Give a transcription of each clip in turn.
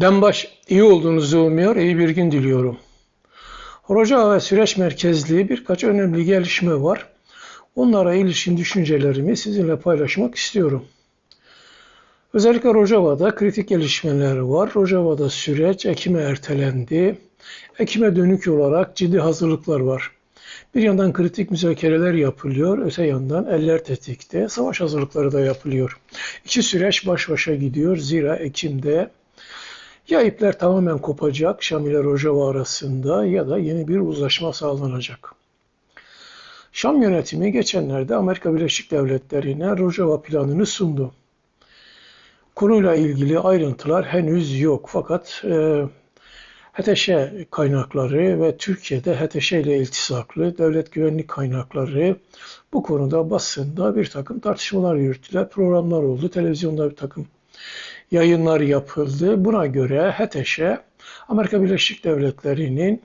Dembaş iyi olduğunuzu umuyor, iyi bir gün diliyorum. Rojava ve süreç merkezli birkaç önemli gelişme var. Onlara ilişkin düşüncelerimi sizinle paylaşmak istiyorum. Özellikle Rojava'da kritik gelişmeler var. Rojava'da süreç Ekim'e ertelendi. Ekim'e dönük olarak ciddi hazırlıklar var. Bir yandan kritik müzakereler yapılıyor, öte yandan eller tetikte, savaş hazırlıkları da yapılıyor. İki süreç baş başa gidiyor. Zira Ekim'de ya ipler tamamen kopacak Şam ile Rojava arasında ya da yeni bir uzlaşma sağlanacak. Şam yönetimi geçenlerde Amerika Birleşik Devletleri'ne Rojava planını sundu. Konuyla ilgili ayrıntılar henüz yok fakat e, HTŞ kaynakları ve Türkiye'de HTŞ ile iltisaklı devlet güvenlik kaynakları bu konuda basında bir takım tartışmalar yürüttüler, programlar oldu, televizyonda bir takım yayınlar yapıldı. Buna göre HTŞ, Amerika Birleşik Devletleri'nin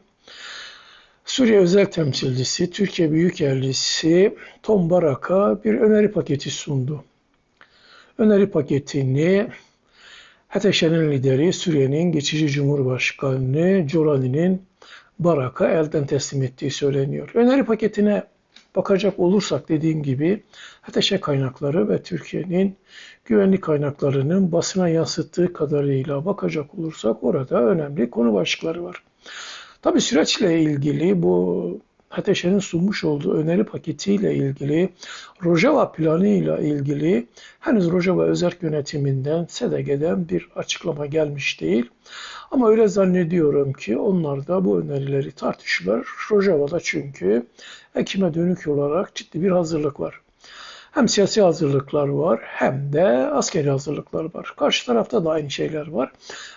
Suriye özel temsilcisi, Türkiye Büyükelçisi Tom Barak'a bir öneri paketi sundu. Öneri paketini HTŞ'nin lideri Suriye'nin geçici Cumhurbaşkanı Colani'nin Barak'a elden teslim ettiği söyleniyor. Öneri paketine bakacak olursak dediğim gibi HTŞ kaynakları ve Türkiye'nin güvenlik kaynaklarının basına yansıttığı kadarıyla bakacak olursak orada önemli konu başlıkları var. Tabi süreçle ilgili bu HTŞ'nin sunmuş olduğu öneri paketiyle ilgili, Rojava planıyla ilgili henüz Rojava Özerk Yönetiminden, SDG'den bir açıklama gelmiş değil. Ama öyle zannediyorum ki onlar da bu önerileri tartışırlar. Rojava'da çünkü Ekim'e dönük olarak ciddi bir hazırlık var. Hem siyasi hazırlıklar var hem de askeri hazırlıklar var. Karşı tarafta da aynı şeyler var.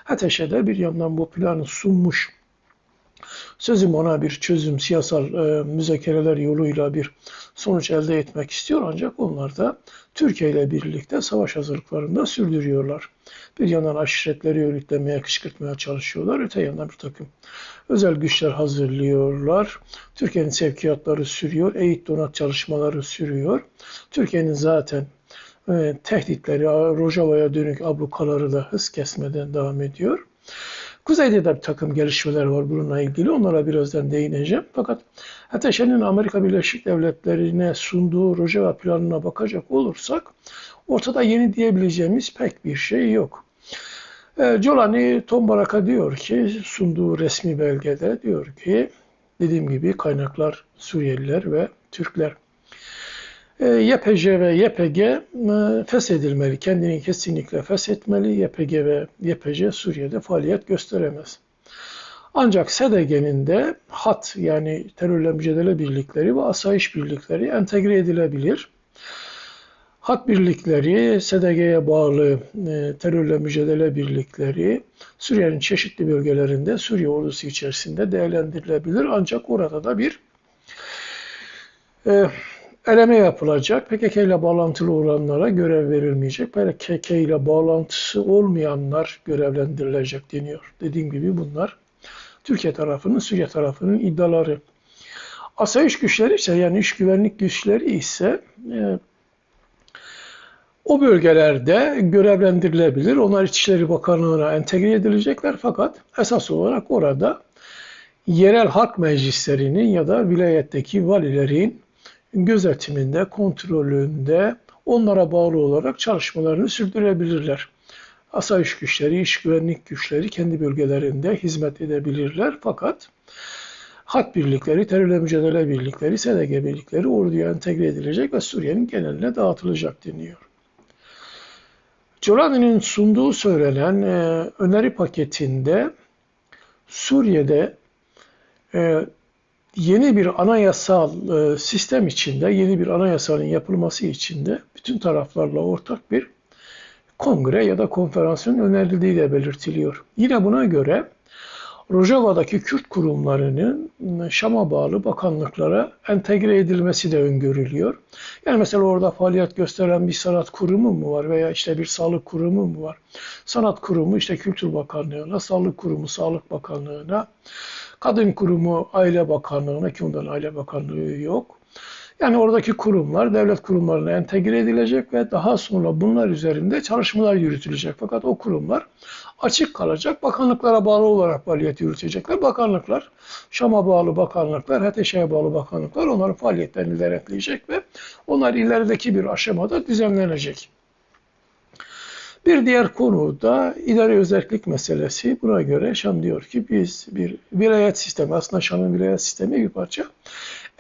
HTŞ'de bir yandan bu planı sunmuş sözüm ona bir çözüm, siyasal e, müzakereler yoluyla bir sonuç elde etmek istiyor ancak onlar da Türkiye ile birlikte savaş hazırlıklarında sürdürüyorlar. Bir yandan aşiretleri örgütlemeye, kışkırtmaya çalışıyorlar. Öte yandan bir takım özel güçler hazırlıyorlar. Türkiye'nin sevkiyatları sürüyor. Eğit donat çalışmaları sürüyor. Türkiye'nin zaten e, tehditleri, Rojava'ya dönük ablukaları da hız kesmeden devam ediyor. Kuzeyde de bir takım gelişmeler var bununla ilgili. Onlara birazdan değineceğim. Fakat Ateşe'nin Amerika Birleşik Devletleri'ne sunduğu Rojava planına bakacak olursak ortada yeni diyebileceğimiz pek bir şey yok. E, Colani Tom Barak'a diyor ki sunduğu resmi belgede diyor ki dediğim gibi kaynaklar Suriyeliler ve Türkler. E, YPJ ve YPG e, feshedilmeli. Kendini kesinlikle feshetmeli. YPG ve YPJ Suriye'de faaliyet gösteremez. Ancak SDG'nin de HAT yani terörle mücadele birlikleri ve asayiş birlikleri entegre edilebilir. HAT birlikleri, SDG'ye bağlı e, terörle mücadele birlikleri Suriye'nin çeşitli bölgelerinde Suriye ordusu içerisinde değerlendirilebilir. Ancak orada da bir e, eleme yapılacak. PKK ile bağlantılı olanlara görev verilmeyecek. PKK ile bağlantısı olmayanlar görevlendirilecek deniyor. Dediğim gibi bunlar Türkiye tarafının, Suriye tarafının iddiaları. Asayiş güçleri ise yani iş güvenlik güçleri ise e, o bölgelerde görevlendirilebilir. Onlar İçişleri Bakanlığı'na entegre edilecekler fakat esas olarak orada yerel halk meclislerinin ya da vilayetteki valilerin gözetiminde, kontrolünde onlara bağlı olarak çalışmalarını sürdürebilirler. Asayiş güçleri, iş güvenlik güçleri kendi bölgelerinde hizmet edebilirler fakat hat birlikleri, terörle mücadele birlikleri, SDG birlikleri orduya entegre edilecek ve Suriye'nin geneline dağıtılacak deniyor. Colani'nin sunduğu söylenen e, öneri paketinde Suriye'de e, yeni bir anayasal e, sistem içinde, yeni bir anayasanın yapılması içinde bütün taraflarla ortak bir kongre ya da konferansın önerildiği de belirtiliyor. Yine buna göre Rojava'daki Kürt kurumlarının Şam'a bağlı bakanlıklara entegre edilmesi de öngörülüyor. Yani mesela orada faaliyet gösteren bir sanat kurumu mu var veya işte bir sağlık kurumu mu var? Sanat kurumu işte Kültür Bakanlığı'na, Sağlık Kurumu Sağlık Bakanlığı'na, Kadın Kurumu Aile Bakanlığı'na ki ondan Aile Bakanlığı yok. Yani oradaki kurumlar devlet kurumlarına entegre edilecek ve daha sonra bunlar üzerinde çalışmalar yürütülecek. Fakat o kurumlar açık kalacak. Bakanlıklara bağlı olarak faaliyet yürütecekler. Bakanlıklar, Şam'a bağlı bakanlıklar, HTŞ'ye bağlı bakanlıklar onların faaliyetlerini denetleyecek ve onlar ilerideki bir aşamada düzenlenecek. Bir diğer konu da idari özellik meselesi. Buna göre Şam diyor ki biz bir vilayet sistemi, aslında Şam'ın vilayet sistemi bir parça.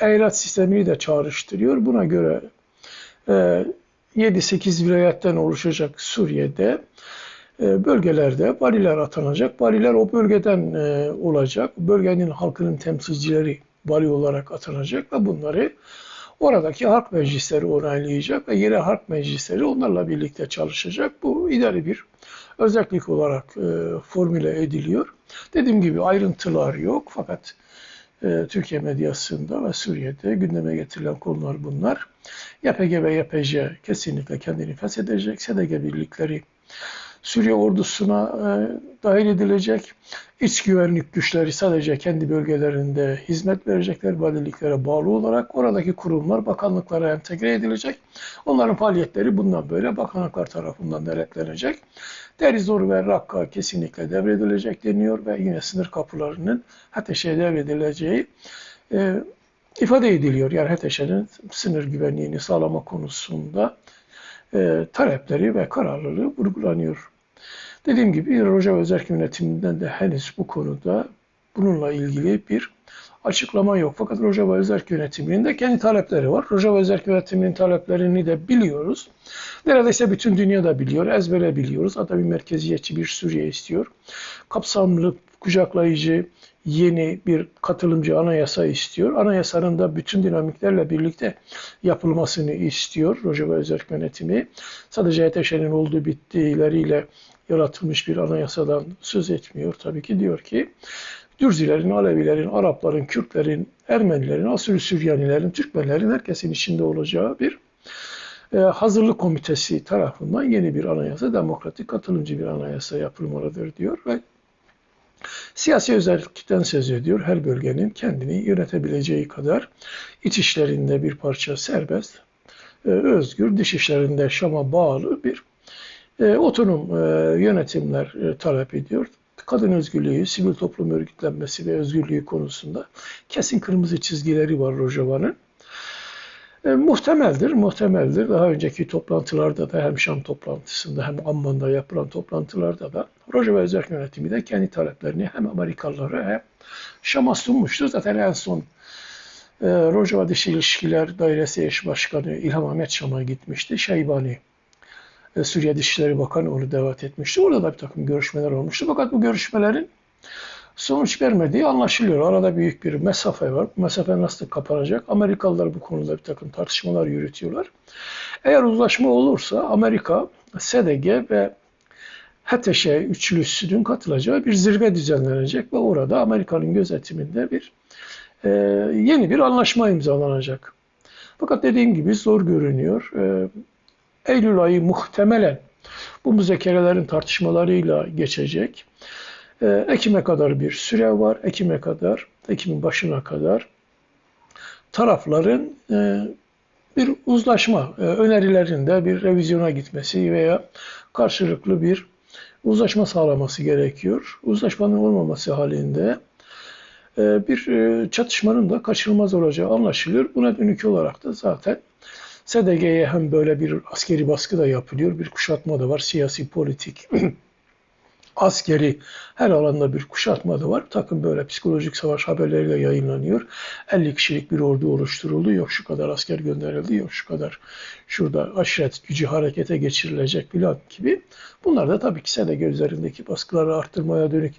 Eyalet sistemini de çağrıştırıyor. Buna göre e, 7-8 vilayetten oluşacak Suriye'de e, bölgelerde valiler atanacak. Valiler o bölgeden e, olacak. Bölgenin halkının temsilcileri vali olarak atanacak ve bunları oradaki halk meclisleri onaylayacak ve yine halk meclisleri onlarla birlikte çalışacak. Bu idari bir özellik olarak e, formüle ediliyor. Dediğim gibi ayrıntılar yok fakat e, Türkiye medyasında ve Suriye'de gündeme getirilen konular bunlar. YPG ve YPJ kesinlikle kendini feshedecek. SDG birlikleri Suriye ordusuna e, dahil edilecek. İç güvenlik güçleri sadece kendi bölgelerinde hizmet verecekler valiliklere bağlı olarak. Oradaki kurumlar bakanlıklara entegre edilecek. Onların faaliyetleri bundan böyle bakanlıklar tarafından denetlenecek. Derizor ve Rakka kesinlikle devredilecek deniyor ve yine sınır kapılarının HTŞ'ye devredileceği e, ifade ediliyor. Yani HTŞ'nin sınır güvenliğini sağlama konusunda e, talepleri ve kararlılığı vurgulanıyor. Dediğim gibi Rojava Özerk Yönetiminden de henüz bu konuda bununla ilgili bir açıklama yok. Fakat Rojava Özerk Yönetimi'nin de kendi talepleri var. Rojava Özerk Yönetimi'nin taleplerini de biliyoruz. Neredeyse bütün dünya da biliyor, ezbere biliyoruz. Hatta bir merkeziyetçi bir Suriye istiyor. Kapsamlı, kucaklayıcı, yeni bir katılımcı anayasa istiyor. Anayasanın da bütün dinamiklerle birlikte yapılmasını istiyor Rojava Özerk Yönetimi. Sadece HTŞ'nin olduğu bittiğileriyle yaratılmış bir anayasadan söz etmiyor. Tabii ki diyor ki Dürzilerin, Alevilerin, Arapların, Kürtlerin, Ermenilerin, Asürü Süryanilerin, Türkmenlerin herkesin içinde olacağı bir e, hazırlık komitesi tarafından yeni bir anayasa, demokratik katılımcı bir anayasa yapılmalıdır diyor ve siyasi özellikten söz ediyor. Her bölgenin kendini yönetebileceği kadar iç işlerinde bir parça serbest, e, özgür, dış işlerinde Şam'a bağlı bir e, otonom e, yönetimler talep ediyor. Kadın özgürlüğü, sivil toplum örgütlenmesi ve özgürlüğü konusunda kesin kırmızı çizgileri var Rojava'nın. E, muhtemeldir, muhtemeldir. Daha önceki toplantılarda da hem Şam toplantısında hem Amman'da yapılan toplantılarda da Rojava Özel Yönetimi de kendi taleplerini hem Amerikalılara hem Şam'a sunmuştur. Zaten en son e, Rojava Dışı İlişkiler Dairesi Eş Başkanı İlham Ahmet Şam'a gitmişti. Şeybani e, Suriye Dışişleri Bakanı onu davet etmişti. Orada da bir takım görüşmeler olmuştu. Fakat bu görüşmelerin sonuç vermediği anlaşılıyor. Arada büyük bir mesafe var. Bu mesafe nasıl kapanacak? Amerikalılar bu konuda bir takım tartışmalar yürütüyorlar. Eğer uzlaşma olursa Amerika, SDG ve HTŞ üçlüsünün katılacağı bir zirve düzenlenecek ve orada Amerika'nın gözetiminde bir e, yeni bir anlaşma imzalanacak. Fakat dediğim gibi zor görünüyor. E, Eylül ayı muhtemelen bu müzekerelerin tartışmalarıyla geçecek. Ee, Ekim'e kadar bir süre var. Ekim'e kadar, Ekim'in başına kadar tarafların e, bir uzlaşma e, önerilerinde bir revizyona gitmesi veya karşılıklı bir uzlaşma sağlaması gerekiyor. Uzlaşmanın olmaması halinde e, bir çatışmanın da kaçınılmaz olacağı anlaşılıyor. Buna dönük olarak da zaten SDG'ye hem böyle bir askeri baskı da yapılıyor, bir kuşatma da var, siyasi, politik, askeri her alanda bir kuşatma da var. Takım böyle psikolojik savaş haberleriyle yayınlanıyor. 50 kişilik bir ordu oluşturuldu. Yok şu kadar asker gönderildi. Yok şu kadar şurada aşiret gücü harekete geçirilecek filan gibi. Bunlar da tabii ki SDG üzerindeki baskıları arttırmaya dönük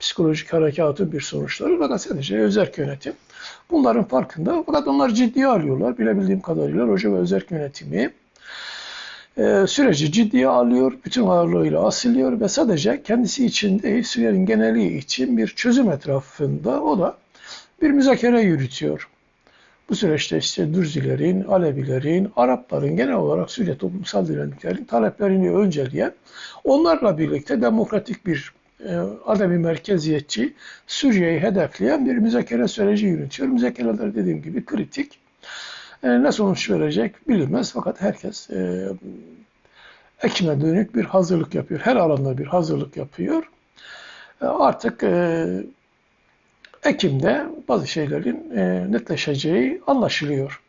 psikolojik harekatın bir sonuçları. Fakat sadece özerk yönetim bunların farkında. Fakat onlar ciddiye alıyorlar. Bilebildiğim kadarıyla Roja ve özerk yönetimi e, süreci ciddiye alıyor, bütün ağırlığıyla asılıyor ve sadece kendisi için değil, Suriye'nin geneli için bir çözüm etrafında o da bir müzakere yürütüyor. Bu süreçte işte Dürzilerin, Alevilerin, Arapların genel olarak Suriye toplumsal dinamiklerin taleplerini önceleyen, onlarla birlikte demokratik bir e, ademi merkeziyetçi Suriye'yi hedefleyen bir müzakere süreci yürütüyor. Müzakereler dediğim gibi kritik. E, ne sonuç verecek bilinmez fakat herkes e, Ekim'e dönük bir hazırlık yapıyor. Her alanda bir hazırlık yapıyor. E, Artık e, Ekim'de bazı şeylerin e, netleşeceği anlaşılıyor.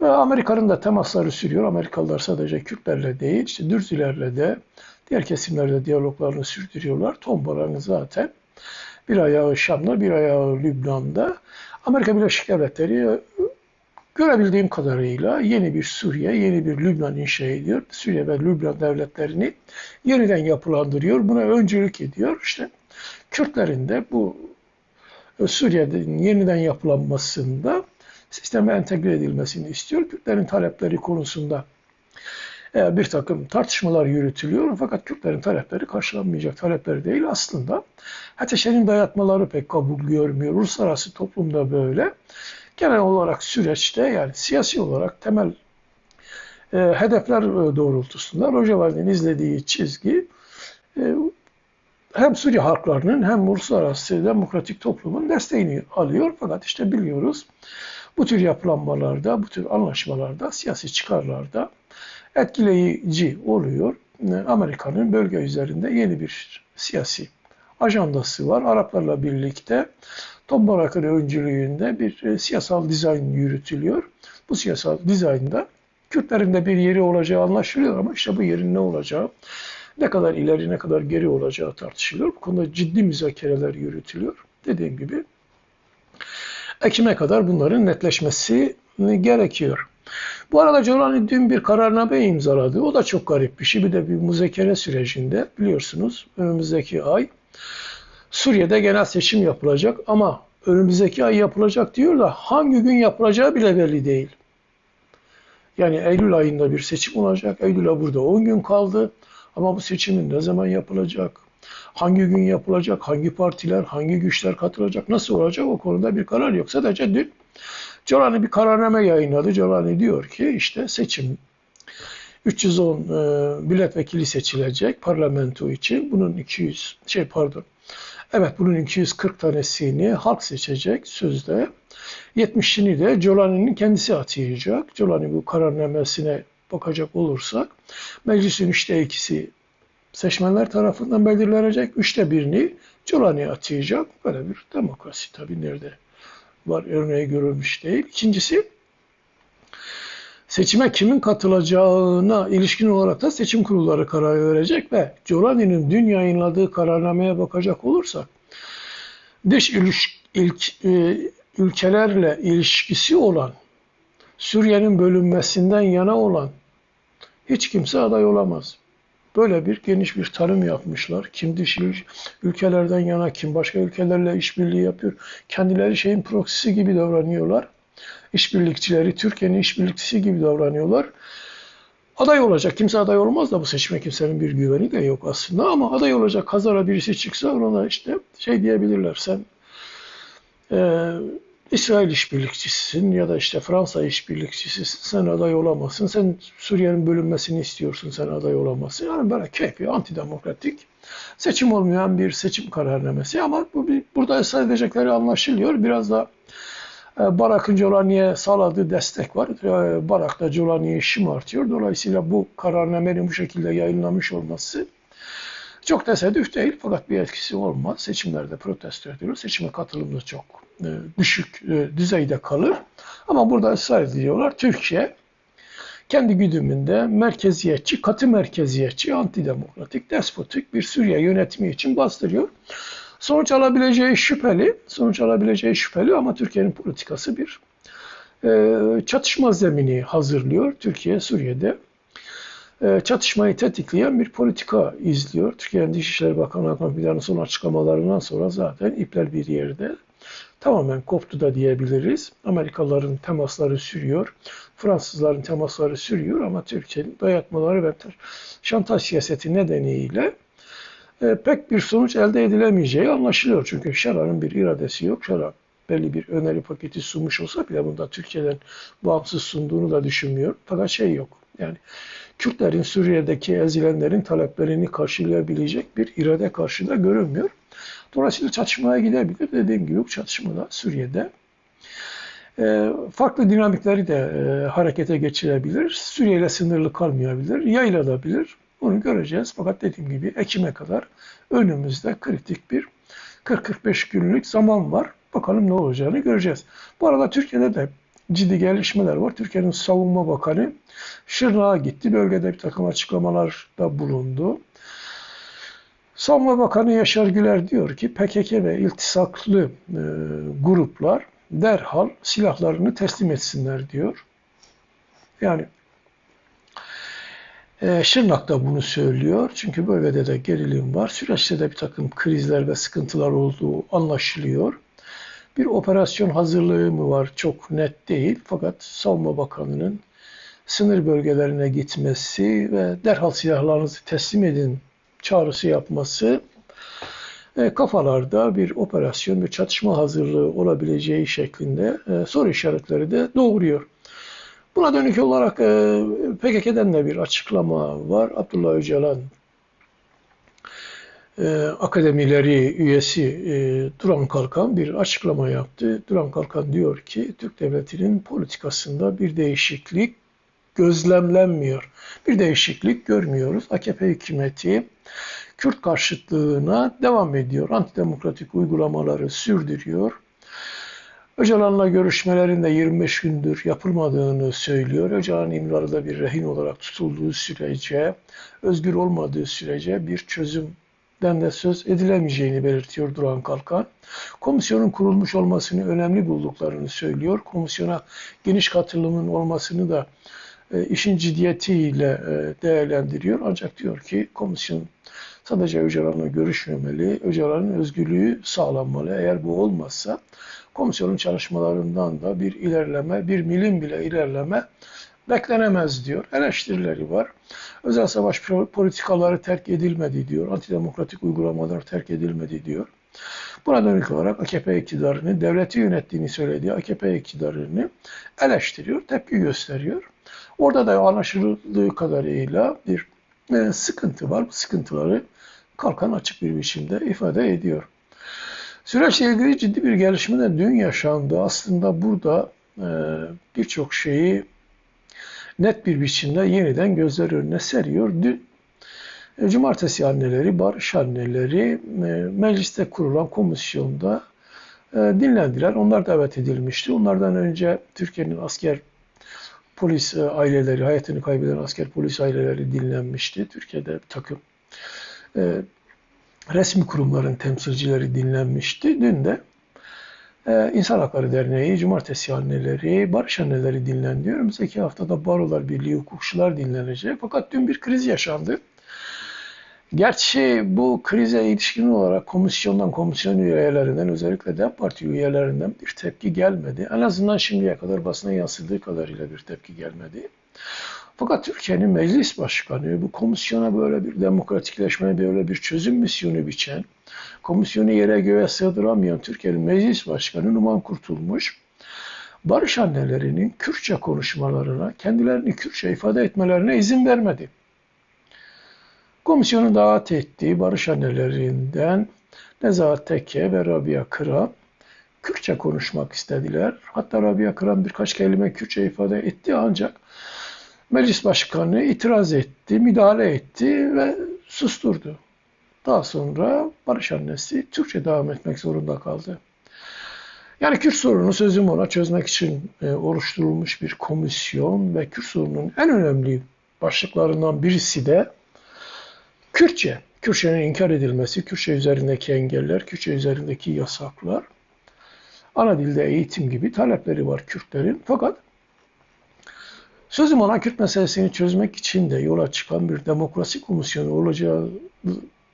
Ve Amerika'nın da temasları sürüyor. Amerikalılar sadece Kürtlerle değil, işte Dürzilerle de, diğer kesimlerle diyaloglarını sürdürüyorlar. Tombala'nın zaten bir ayağı Şam'da, bir ayağı Lübnan'da. Amerika Birleşik Devletleri e, görebildiğim kadarıyla yeni bir Suriye, yeni bir Lübnan inşa ediyor. Suriye ve Lübnan devletlerini yeniden yapılandırıyor. Buna öncülük ediyor. İşte Kürtlerin de bu e, Suriye'nin yeniden yapılanmasında sisteme entegre edilmesini istiyor. Kürtlerin talepleri konusunda e, bir takım tartışmalar yürütülüyor fakat Kürtlerin talepleri karşılanmayacak talepleri değil aslında. Ateşe'nin dayatmaları pek kabul görmüyor. Uluslararası toplumda böyle. Genel olarak süreçte yani siyasi olarak temel e, hedefler doğrultusunda Rojava'nın izlediği çizgi e, hem Suriye halklarının hem uluslararası demokratik toplumun desteğini alıyor. Fakat işte biliyoruz bu tür yapılanmalarda, bu tür anlaşmalarda, siyasi çıkarlarda etkileyici oluyor. Amerika'nın bölge üzerinde yeni bir siyasi ajandası var. Araplarla birlikte Tom Barak'ın öncülüğünde bir e, siyasal dizayn yürütülüyor. Bu siyasal dizaynda Kürtlerin de bir yeri olacağı anlaşılıyor ama işte bu yerin ne olacağı, ne kadar ileri ne kadar geri olacağı tartışılıyor. Bu konuda ciddi müzakereler yürütülüyor. Dediğim gibi Ekim'e kadar bunların netleşmesi gerekiyor. Bu arada Giovanni dün bir kararname imzaladı. O da çok garip bir şey. Bir de bir müzakere sürecinde biliyorsunuz önümüzdeki ay Suriye'de genel seçim yapılacak ama önümüzdeki ay yapılacak diyor da hangi gün yapılacağı bile belli değil. Yani Eylül ayında bir seçim olacak. Eylül'e burada 10 gün kaldı. Ama bu seçimin ne zaman yapılacak? Hangi gün yapılacak? Hangi partiler, hangi güçler katılacak? Nasıl olacak? O konuda bir karar yok. Sadece dün Colani bir kararname yayınladı. Colani diyor ki işte seçim 310 e, milletvekili seçilecek parlamento için. Bunun 200 şey pardon. Evet bunun 240 tanesini halk seçecek sözde. 70'ini de Colani'nin kendisi atayacak. Colani bu kararnamesine bakacak olursak meclisin üçte ikisi seçmenler tarafından belirlenecek. Üçte birini Colani atayacak. Böyle bir demokrasi tabii nerede var örneği görülmüş değil. İkincisi seçime kimin katılacağına ilişkin olarak da seçim kurulları karar verecek ve Colani'nin dün yayınladığı kararnameye bakacak olursak dış ilişk, ilk, e, ülkelerle ilişkisi olan Suriye'nin bölünmesinden yana olan hiç kimse aday olamaz. Böyle bir geniş bir tanım yapmışlar. Kim dış ülkelerden yana, kim başka ülkelerle işbirliği yapıyor. Kendileri şeyin proksisi gibi davranıyorlar. İşbirlikçileri, Türkiye'nin işbirlikçisi gibi davranıyorlar. Aday olacak. Kimse aday olmaz da bu seçime kimsenin bir güveni de yok aslında. Ama aday olacak kazara birisi çıksa ona işte şey diyebilirler. Sen e, İsrail işbirlikçisisin ya da işte Fransa işbirlikçisisin. Sen aday olamazsın. Sen Suriye'nin bölünmesini istiyorsun. Sen aday olamazsın. Yani böyle keyfi, antidemokratik seçim olmayan bir seçim kararnamesi. Ama bu bir, burada ısrar edecekleri anlaşılıyor. Biraz da Barak'ın Colani'ye sağladığı destek var. E, Barak da Colani'yi şımartıyor. Dolayısıyla bu kararnamenin bu şekilde yayınlamış olması çok tesadüf değil fakat bir etkisi olmaz. Seçimlerde protesto edilir. Seçime katılım da çok e, düşük e, düzeyde kalır. Ama burada ısrar ediyorlar. Türkiye kendi güdümünde merkeziyetçi, katı merkeziyetçi, antidemokratik, despotik bir Suriye yönetimi için bastırıyor. Sonuç alabileceği şüpheli, sonuç alabileceği şüpheli ama Türkiye'nin politikası bir e, çatışma zemini hazırlıyor. Türkiye Suriye'de e, çatışmayı tetikleyen bir politika izliyor. Türkiye'nin Dışişleri Bakanı Hakan Fidan'ın son açıklamalarından sonra zaten ipler bir yerde tamamen koptu da diyebiliriz. Amerikalıların temasları sürüyor. Fransızların temasları sürüyor ama Türkiye'nin dayatmaları ve şantaj siyaseti nedeniyle e, pek bir sonuç elde edilemeyeceği anlaşılıyor. Çünkü Şara'nın bir iradesi yok. Şara belli bir öneri paketi sunmuş olsa bile bunda Türkiye'den bağımsız sunduğunu da düşünmüyor. Fakat şey yok. Yani Kürtlerin Suriye'deki ezilenlerin taleplerini karşılayabilecek bir irade karşıda görünmüyor. Dolayısıyla çatışmaya gidebilir. Dediğim gibi bu çatışmada Suriye'de E, farklı dinamikleri de e, harekete geçirebilir. Suriye ile sınırlı kalmayabilir, yayılabilir. Onu göreceğiz. Fakat dediğim gibi Ekim'e kadar önümüzde kritik bir 40-45 günlük zaman var. Bakalım ne olacağını göreceğiz. Bu arada Türkiye'de de ciddi gelişmeler var. Türkiye'nin Savunma Bakanı Şırnak'a gitti. Bölgede bir takım açıklamalarda bulundu. Savunma Bakanı Yaşar Güler diyor ki PKK ve iltisaklı e, gruplar derhal silahlarını teslim etsinler diyor. Yani e, Şırnak da bunu söylüyor. Çünkü bölgede de gerilim var. Süreçte de bir takım krizler ve sıkıntılar olduğu anlaşılıyor. Bir operasyon hazırlığı mı var çok net değil. Fakat Savunma Bakanı'nın sınır bölgelerine gitmesi ve derhal silahlarınızı teslim edin çağrısı yapması e, kafalarda bir operasyon ve çatışma hazırlığı olabileceği şeklinde e, soru işaretleri de doğuruyor. Buna dönük olarak e, PKK'den de bir açıklama var. Abdullah Öcalan e, akademileri üyesi e, Duran Kalkan bir açıklama yaptı. Duran Kalkan diyor ki Türk Devleti'nin politikasında bir değişiklik gözlemlenmiyor. Bir değişiklik görmüyoruz. AKP hükümeti Kürt karşıtlığına devam ediyor. Antidemokratik uygulamaları sürdürüyor. Öcalan'la görüşmelerinde 25 gündür yapılmadığını söylüyor. Öcalan İmralı'da bir rehin olarak tutulduğu sürece, özgür olmadığı sürece bir çözümden de söz edilemeyeceğini belirtiyor Duran Kalkan. Komisyonun kurulmuş olmasını önemli bulduklarını söylüyor. Komisyona geniş katılımın olmasını da e, işin ciddiyetiyle e, değerlendiriyor. Ancak diyor ki komisyon sadece Öcalan'la görüşmemeli, Öcalan'ın özgürlüğü sağlanmalı. Eğer bu olmazsa komisyonun çalışmalarından da bir ilerleme, bir milim bile ilerleme beklenemez diyor. Eleştirileri var. Özel savaş politikaları terk edilmedi diyor. Antidemokratik uygulamalar terk edilmedi diyor. Buna dönük olarak AKP iktidarını, devleti yönettiğini söylediği AKP iktidarını eleştiriyor, tepki gösteriyor. Orada da anlaşıldığı kadarıyla bir e, sıkıntı var. Bu sıkıntıları Kalkan açık bir biçimde ifade ediyor. Süreçle ilgili ciddi bir gelişme de dün yaşandı. Aslında burada e, birçok şeyi net bir biçimde yeniden gözler önüne seriyor. Dün e, Cumartesi anneleri, barış anneleri e, mecliste kurulan komisyonda e, dinlendiler. Onlar davet edilmişti. Onlardan önce Türkiye'nin asker polis aileleri, hayatını kaybeden asker polis aileleri dinlenmişti. Türkiye'de bir takım resmi kurumların temsilcileri dinlenmişti. Dün de İnsan Hakları Derneği, Cumartesi Anneleri, Barış Anneleri dinlendi. Önümüzdeki haftada Barolar Birliği hukukçular dinlenecek. Fakat dün bir kriz yaşandı. Gerçi bu krize ilişkin olarak komisyondan, komisyon üyelerinden özellikle DEM Parti üyelerinden bir tepki gelmedi. En azından şimdiye kadar basına yansıdığı kadarıyla bir tepki gelmedi. Fakat Türkiye'nin meclis başkanı bu komisyona böyle bir demokratikleşme, böyle bir çözüm misyonu biçen, komisyonu yere göğe sığdıramayan Türkiye'nin meclis başkanı Numan Kurtulmuş, barış annelerinin Kürtçe konuşmalarına, kendilerini Kürtçe ifade etmelerine izin vermedi. Komisyonu davet ettiği barış annelerinden Nezahat Tekke ve Rabia Kıran Kürtçe konuşmak istediler. Hatta Rabia Kıran birkaç kelime Kürtçe ifade etti ancak meclis başkanı itiraz etti, müdahale etti ve susturdu. Daha sonra barış annesi Türkçe devam etmek zorunda kaldı. Yani Kürt sorunu sözüm ona çözmek için e, oluşturulmuş bir komisyon ve Kürt sorunun en önemli başlıklarından birisi de Kürtçe, Kürtçenin inkar edilmesi, Kürtçe üzerindeki engeller, Kürtçe üzerindeki yasaklar, ana dilde eğitim gibi talepleri var Kürtlerin. Fakat sözüm ona Kürt meselesini çözmek için de yola çıkan bir demokrasi komisyonu olacağı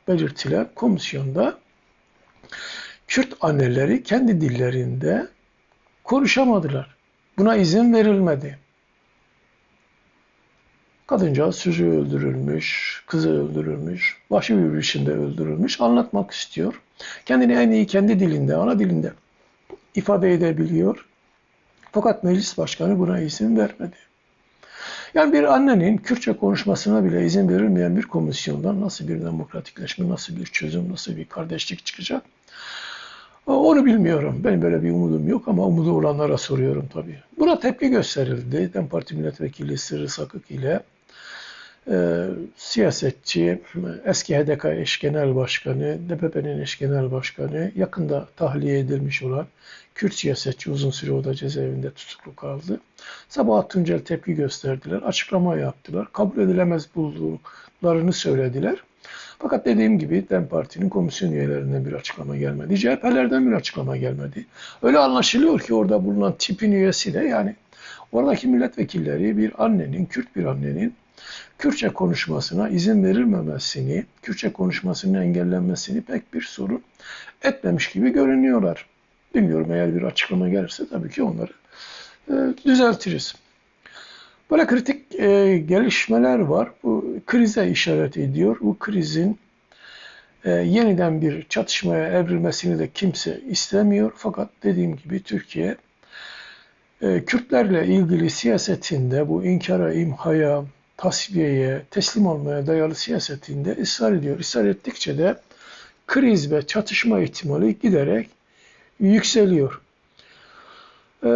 belirtilen komisyonda Kürt anneleri kendi dillerinde konuşamadılar. Buna izin verilmedi. Kadıncağız çocuğu öldürülmüş, kızı öldürülmüş, vahşi bir biçimde öldürülmüş. Anlatmak istiyor. Kendini en iyi kendi dilinde, ana dilinde ifade edebiliyor. Fakat meclis başkanı buna izin vermedi. Yani bir annenin Kürtçe konuşmasına bile izin verilmeyen bir komisyondan nasıl bir demokratikleşme, nasıl bir çözüm, nasıl bir kardeşlik çıkacak? Onu bilmiyorum. Benim böyle bir umudum yok ama umudu olanlara soruyorum tabii. Buna tepki gösterildi. DEM Parti Milletvekili Sırrı Sakık ile e, siyasetçi, eski HDK eş genel başkanı, DPP'nin eş genel başkanı, yakında tahliye edilmiş olan Kürt siyasetçi uzun süre o da cezaevinde tutuklu kaldı. Sabahat Tuncel tepki gösterdiler, açıklama yaptılar, kabul edilemez bulduklarını söylediler. Fakat dediğim gibi DEM Parti'nin komisyon üyelerinden bir açıklama gelmedi. CHP'lerden bir açıklama gelmedi. Öyle anlaşılıyor ki orada bulunan tipin üyesi de yani oradaki milletvekilleri bir annenin, Kürt bir annenin Kürtçe konuşmasına izin verilmemesini, Kürtçe konuşmasının engellenmesini pek bir sorun etmemiş gibi görünüyorlar. Bilmiyorum eğer bir açıklama gelirse tabii ki onları e, düzeltiriz. Böyle kritik e, gelişmeler var. Bu krize işaret ediyor. Bu krizin e, yeniden bir çatışmaya evrilmesini de kimse istemiyor. Fakat dediğim gibi Türkiye e, Kürtlerle ilgili siyasetinde bu inkara, imhaya, tasfiyeye, teslim olmaya dayalı siyasetinde ısrar ediyor. Israr ettikçe de kriz ve çatışma ihtimali giderek yükseliyor. E,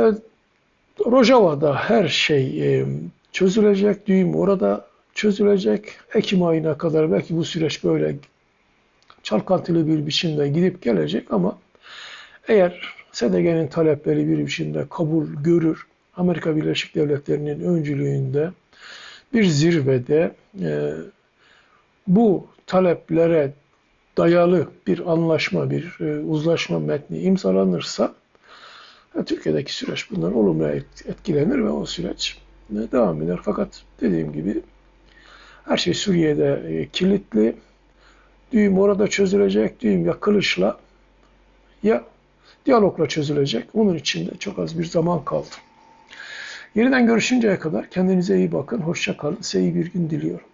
Rojava'da her şey e, çözülecek, düğüm orada çözülecek. Ekim ayına kadar belki bu süreç böyle çalkantılı bir biçimde gidip gelecek ama eğer SDG'nin talepleri bir biçimde kabul görür, Amerika Birleşik Devletleri'nin öncülüğünde bir zirvede e, bu taleplere dayalı bir anlaşma, bir e, uzlaşma metni imzalanırsa e, Türkiye'deki süreç bundan olumlu etkilenir ve o süreç e, devam eder. Fakat dediğim gibi her şey Suriye'de e, kilitli. Düğüm orada çözülecek. Düğüm ya kılıçla ya diyalogla çözülecek. Onun için de çok az bir zaman kaldı. Yeniden görüşünceye kadar kendinize iyi bakın. Hoşça kalın. Size iyi bir gün diliyorum.